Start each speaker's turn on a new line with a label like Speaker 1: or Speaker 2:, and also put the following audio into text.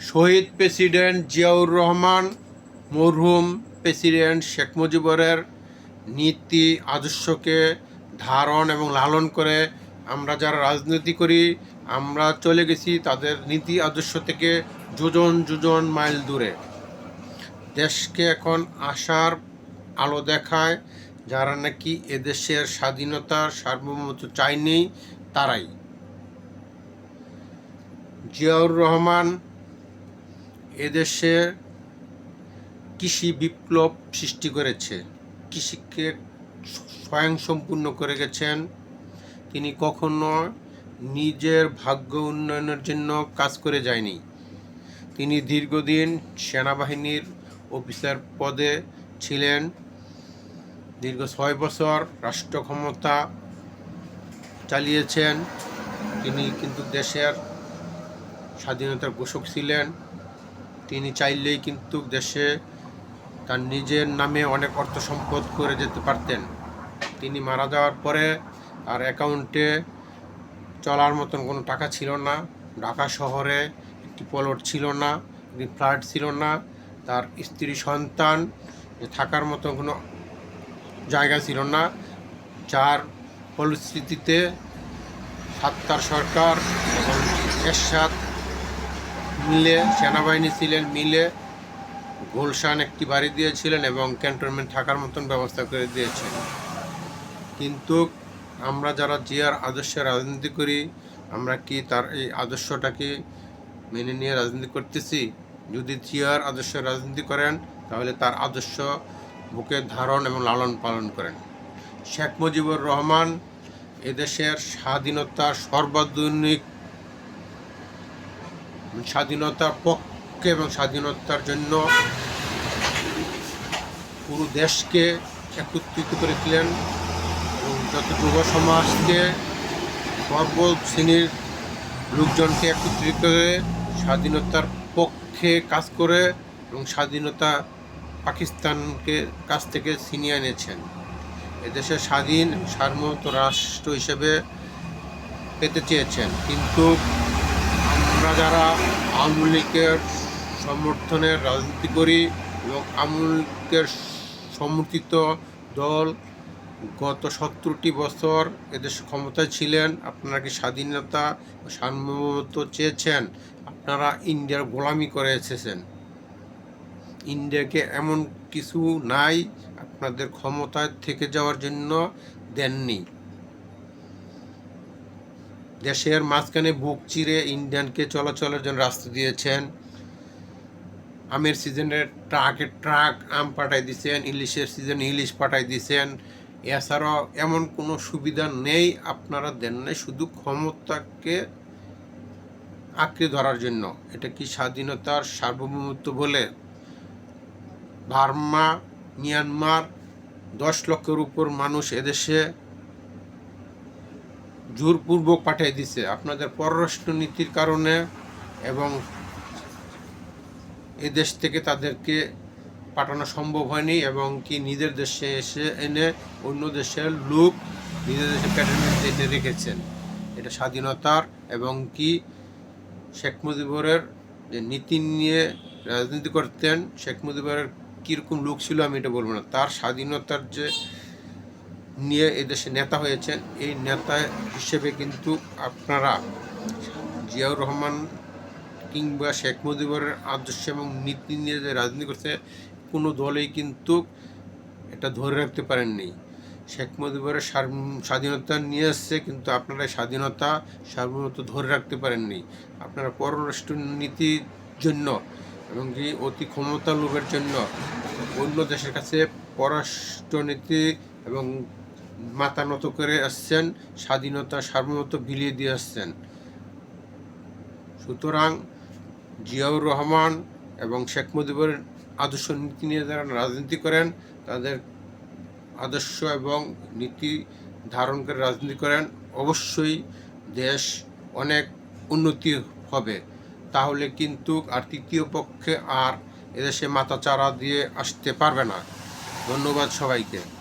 Speaker 1: শহীদ president Ziaur Rahman, মরহুম president Sheikh মুজিবরের নীতি, আদর্শকে ধারণ এবং লালন করে আমরা যারা রাজনীতি করি, আমরা চলে গেছি তাদের নীতি, আদর্শ থেকে যোজন যোজন মাইল দূরে। দেশকে এখন আশার আলো দেখায়, যারা নাকি এদেশের স্বাধীনতার সার্বভৌমত্ব চায়নি, তারাই। জিয়াউর রহমান এদেশে কৃষি বিপ্লব সৃষ্টি করেছে। কৃষিকে স্বয়ংসম্পূর্ণ করে গেছেন। তিনি কখনো নিজের ভাগ্য উন্নয়নের জন্য কাজ করে যায়নি। তিনি দীর্ঘদিন সেনাবাহিনীর অফিসার পদে ছিলেন। দীর্ঘ ছয় বছর রাষ্ট্র ক্ষমতা চালিয়েছেন। তিনি কিন্তু দেশের স্বাধীনতার ঘোষক ছিলেন। তিনি চাইলেই কিন্তু দেশে তার নিজের নামে অনেক অর্থ সম্পদ করে যেতে পারতেন। তিনি মারা যাওয়ার পরে তার অ্যাকাউন্টে চলার মতন কোনো টাকা ছিল না, ঢাকা শহরে একটি প্লট ছিল না, একটি ফ্ল্যাট ছিল না, তার স্ত্রী সন্তান থাকার মতো কোনো জায়গা ছিল না, যার ফলশ্রুতিতে সাত্তার সরকার এবং এরশাদ মিলে, সেনাবাহিনী ছিলেন মিলে, গুলশান একটি বাড়ি দিয়েছিলেন এবং ক্যান্টনমেন্ট থাকার মতন ব্যবস্থা করে দিয়েছেন। কিন্তু আমরা যারা জিয়ার আদর্শে রাজনীতি করি, আমরা কি তার এই আদর্শটাকে মেনে নিয়ে রাজনীতি করতেছি? যদি জিয়ার আদর্শে রাজনীতি করেন, তাহলে তার আদর্শ বুকে ধারণ এবং লালন পালন করেন। শেখ মুজিবুর রহমান এদেশের স্বাধীনতার সর্বাধুনিক স্বাধীনতার পক্ষে এবং স্বাধীনতার জন্য পুরো দেশকে একত্রিত করেছিলেন এবং যত যুব সমাজকে সর্ব শ্রেণির লোকজনকে একত্রিত করে স্বাধীনতার পক্ষে কাজ করে এবং স্বাধীনতা পাকিস্তানকে কাছ থেকে ছিনিয়ে এনেছেন। এদেশের স্বাধীন সার্বভৌমত্ব রাষ্ট্র হিসেবে পেতে চেয়েছেন। কিন্তু আমরা যারা আওয়ামী লীগের সমর্থনের রাজনীতি করি এবং আওয়ামী লীগের সমর্থিত দল গত সত্তরটি বছর এদেশ ক্ষমতায় ছিলেন, আপনারা কি স্বাধীনতা ও সার্বভৌমত্ব চেয়েছেন? আপনারা ইন্ডিয়ার গোলামি করে এসেছেন। ইন্ডিয়াকে এমন কিছু নাই, আপনাদের ক্ষমতায় থেকে যাওয়ার জন্য দেননি। দেশের মাঝখানে বুক চিরে ইন্ডিয়ানকে চলাচলের জন্য রাস্তা দিয়েছেন। আমের সিজনে ট্রাকে ট্রাক আম পাঠাই দিয়েছেন ইলিশের সিজনে ইলিশ পাঠাই দিয়েছেন এছাড়াও এমন কোনো সুবিধা নেই আপনারা দেন নাই, শুধু ক্ষমতাকে আঁকড়ে ধরার জন্য। এটা কি স্বাধীনতার সার্বভৌমত্ব বলে? বার্মা, মিয়ানমার, দশ লক্ষের উপর মানুষ এদেশে জোরপূর্বক পাঠিয়ে দিছে। আপনাদের পররাষ্ট্র নীতির কারণে এবং এদেশ থেকে তাদেরকে পাঠানো সম্ভব হয়নি এবং কি নিজের দেশে এসে এনে অন্য দেশের লোক নিজের দেশে প্যাটার্ন এনে রেখেছেন, এটা স্বাধীনতার এবং কি শেখ মুজিবরের যে নীতি নিয়ে রাজনীতি করতেন, শেখ মুজিবরের কীরকম লোক ছিল আমি এটা বলব না। তার স্বাধীনতার যে নিয়ে এদেশে নেতা হয়েছেন। এই নেতা হিসেবে কিন্তু আপনারা জিয়াউর রহমান কিংবা শেখ মুজিবরের আদর্শ এবং নীতি নিয়ে যে রাজনীতি করছে, কোনো দলেই কিন্তু এটা ধরে রাখতে পারেননি। শেখ মুজিবরের স্বাধীনতা নিয়ে এসছে কিন্তু আপনারা স্বাধীনতা সার্বভৌমত্ব ধরে রাখতে পারেননি। আপনারা পররাষ্ট্র নীতির জন্য এবং কি অতি ক্ষমতা লোভের জন্য অন্য দেশের কাছে পররাষ্ট্রনীতি এবং মাথা নত করে আসছেন, স্বাধীনতা সার্বভৌমত্ব বিলিয়ে দিয়ে আসছেন। সুতরাং জিয়াউর রহমান এবং শেখ মুজিবুর আদর্শ নীতি নিয়ে যারা রাজনীতি করেন, তাদের আদর্শ এবং নীতি ধারণ করে রাজনীতি করেন, অবশ্যই দেশ অনেক উন্নতি হবে। তাহলে কিন্তু আর তৃতীয় পক্ষে আর এদেশে মাথা চারা দিয়ে আসতে পারবে না। ধন্যবাদ সবাইকে।